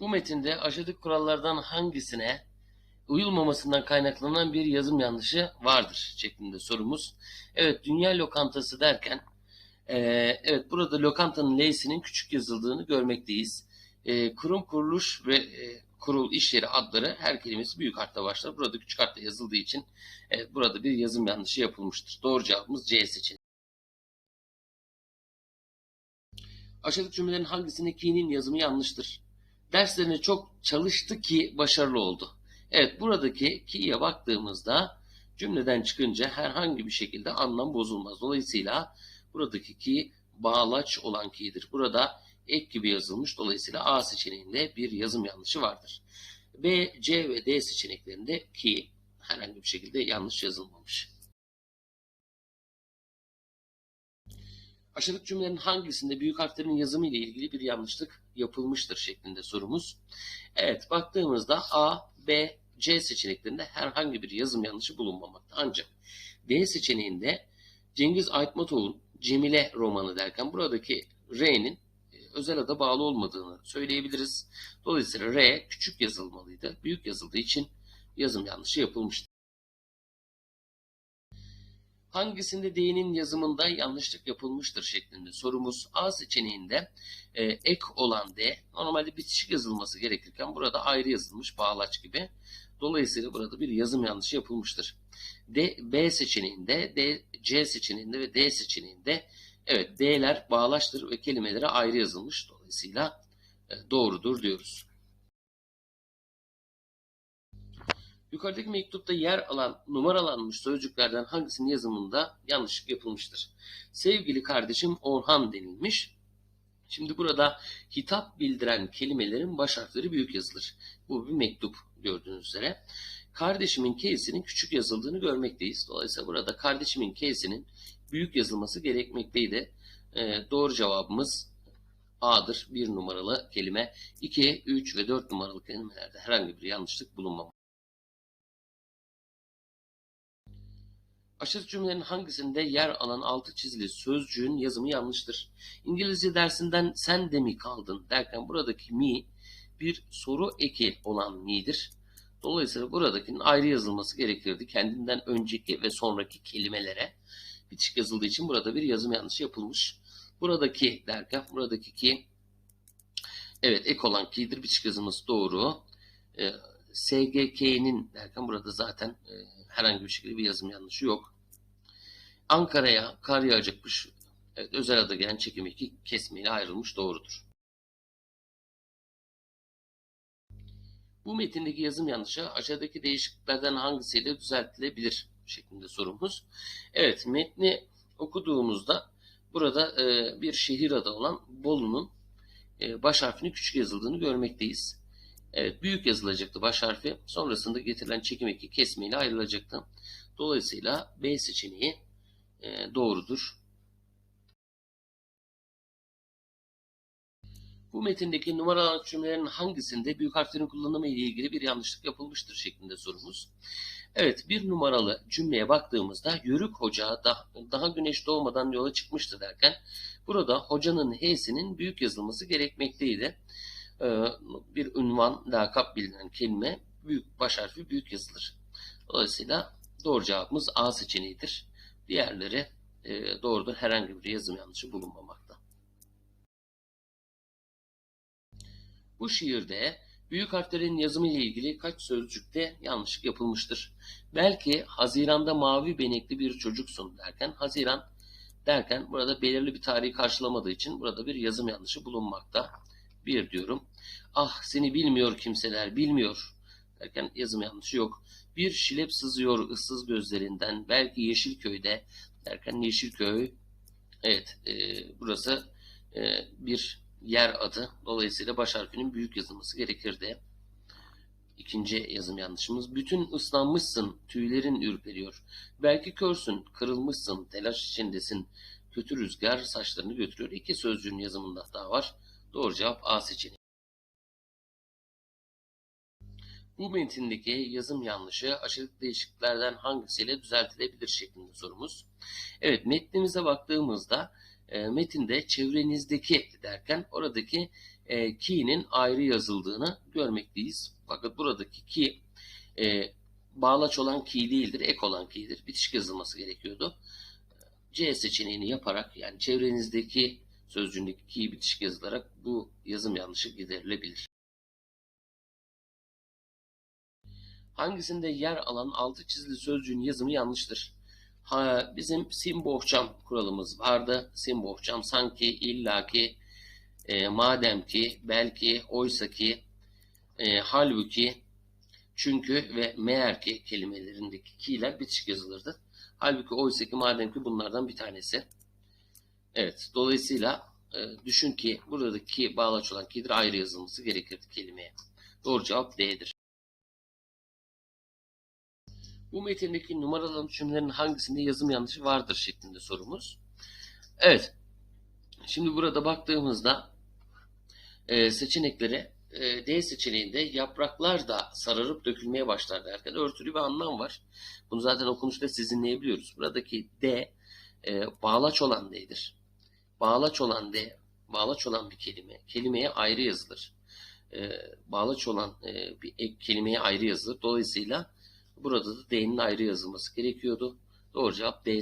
Bu metinde aşağıdaki kurallardan hangisine uyulmamasından kaynaklanan bir yazım yanlışı vardır şeklinde sorumuz. Evet dünya lokantası derken e, evet burada lokantanın L'sinin küçük yazıldığını görmekteyiz. E, kurum kuruluş ve e, kurul iş yeri adları her kelimesi büyük harfle başlar. Burada küçük harfle yazıldığı için evet, burada bir yazım yanlışı yapılmıştır. Doğru cevabımız C seçeneği. Aşağıdaki cümlelerin hangisinde ki'nin yazımı yanlıştır? Derslerine çok çalıştı ki başarılı oldu. Evet buradaki ki'ye baktığımızda cümleden çıkınca herhangi bir şekilde anlam bozulmaz. Dolayısıyla buradaki ki bağlaç olan ki'dir. Burada ek gibi yazılmış. Dolayısıyla A seçeneğinde bir yazım yanlışı vardır. B, C ve D seçeneklerinde ki herhangi bir şekilde yanlış yazılmamış. Aşağıdaki cümlelerin hangisinde büyük harflerin yazımı ile ilgili bir yanlışlık yapılmıştır şeklinde sorumuz. Evet baktığımızda A, B, C seçeneklerinde herhangi bir yazım yanlışı bulunmamakta. Ancak D seçeneğinde Cengiz Aytmatov'un Cemile romanı derken buradaki R'nin e, özel ada bağlı olmadığını söyleyebiliriz. Dolayısıyla R küçük yazılmalıydı. Büyük yazıldığı için yazım yanlışı yapılmıştır. Hangisinde D'nin yazımında yanlışlık yapılmıştır şeklinde sorumuz A seçeneğinde e, ek olan D normalde bitişik yazılması gerekirken burada ayrı yazılmış bağlaç gibi. Dolayısıyla burada bir yazım yanlışı yapılmıştır. D, B seçeneğinde, D, C seçeneğinde ve D seçeneğinde evet D'ler bağlaçtır ve kelimelere ayrı yazılmış. Dolayısıyla e, doğrudur diyoruz. Yukarıdaki mektupta yer alan numaralanmış sözcüklerden hangisinin yazımında yanlışlık yapılmıştır? Sevgili kardeşim Orhan denilmiş. Şimdi burada hitap bildiren kelimelerin baş harfleri büyük yazılır. Bu bir mektup gördüğünüz üzere. Kardeşimin K'sinin küçük yazıldığını görmekteyiz. Dolayısıyla burada kardeşimin K'sinin büyük yazılması gerekmekteydi. Ee, doğru cevabımız A'dır. Bir numaralı kelime. 2, 3 ve 4 numaralı kelimelerde herhangi bir yanlışlık bulunmamaktadır. Aşağıdaki cümlelerin hangisinde yer alan altı çizili sözcüğün yazımı yanlıştır? İngilizce dersinden sen de mi kaldın derken buradaki mi bir soru eki olan mi'dir. Dolayısıyla buradakinin ayrı yazılması gerekirdi. Kendinden önceki ve sonraki kelimelere bitişik yazıldığı için burada bir yazım yanlışı yapılmış. Buradaki derken buradaki ki evet ek olan ki'dir. Bitişik yazılması doğru. Ee, SGK'nin derken burada zaten e, herhangi bir şekilde bir yazım yanlışı yok. Ankara'ya kar yağacakmış. Evet, özel adı gelen çekim eki kesmeyle ayrılmış doğrudur. Bu metindeki yazım yanlışı aşağıdaki değişikliklerden hangisiyle düzeltilebilir şeklinde sorumuz. Evet metni okuduğumuzda burada e, bir şehir adı olan Bolu'nun e, baş harfinin küçük yazıldığını görmekteyiz. Evet büyük yazılacaktı baş harfi. Sonrasında getirilen çekim eki kesmeyle ayrılacaktı. Dolayısıyla B seçeneği e, doğrudur. Bu metindeki numaralı cümlelerin hangisinde büyük harflerin kullanımı ile ilgili bir yanlışlık yapılmıştır şeklinde sorumuz. Evet bir numaralı cümleye baktığımızda Yörük Hoca da, daha güneş doğmadan yola çıkmıştı derken burada hocanın H'sinin büyük yazılması gerekmekteydi. Ee, bir ünvan, lakap bilinen kelime büyük baş harfi büyük yazılır. Dolayısıyla doğru cevabımız A seçeneğidir. Diğerleri e, doğrudur. Herhangi bir yazım yanlışı bulunmamakta. Bu şiirde büyük harflerin yazımı ile ilgili kaç sözcükte yanlışlık yapılmıştır? Belki Haziran'da mavi benekli bir çocuksun derken Haziran derken burada belirli bir tarihi karşılamadığı için burada bir yazım yanlışı bulunmakta. Bir diyorum. Ah seni bilmiyor kimseler bilmiyor derken yazım yanlışı yok. Bir şilep sızıyor ıssız gözlerinden belki Yeşilköy'de derken Yeşilköy evet e, burası e, bir yer adı. Dolayısıyla baş harfinin büyük yazılması gerekirdi. İkinci yazım yanlışımız. Bütün ıslanmışsın, tüylerin ürperiyor. Belki körsün, kırılmışsın, telaş içindesin. Kötü rüzgar saçlarını götürüyor. İki sözcüğün yazımında daha var. Doğru cevap A seçeneği. Bu metindeki yazım yanlışı aşırılık değişikliklerden hangisiyle düzeltilebilir şeklinde sorumuz. Evet metnimize baktığımızda e, metinde çevrenizdeki derken oradaki e, ki'nin ayrı yazıldığını görmekteyiz. Fakat buradaki ki e, bağlaç olan ki değildir, ek olan ki'dir. Bitişik yazılması gerekiyordu. C seçeneğini yaparak yani çevrenizdeki sözcüğündeki ki bitişik yazılarak bu yazım yanlışı giderilebilir. Hangisinde yer alan altı çizili sözcüğün yazımı yanlıştır? Ha, bizim sim bohçam kuralımız vardı. Sim bohçam sanki, illaki, e, madem ki, belki, oysa ki, e, halbuki, çünkü ve meğer ki kelimelerindeki ki'ler bitişik yazılırdı. Halbuki oysa ki madem ki bunlardan bir tanesi. Evet. Dolayısıyla e, düşün ki buradaki bağlaç olan ki'dir ayrı yazılması gerekirdi kelimeye. Doğru cevap D'dir. Bu metindeki numaralı cümlelerin hangisinde yazım yanlışı vardır şeklinde sorumuz. Evet. Şimdi burada baktığımızda e, seçeneklere e, D seçeneğinde yapraklar da sararıp dökülmeye başlar derken örtülü bir anlam var. Bunu zaten okunuşta siz dinleyebiliyoruz. Buradaki D e, bağlaç olan D'dir. Bağlaç olan D, bağlaç olan bir kelime. Kelimeye ayrı yazılır. E, bağlaç olan e, bir ek kelimeye ayrı yazılır. Dolayısıyla burada da D'nin ayrı yazılması gerekiyordu. Doğru cevap D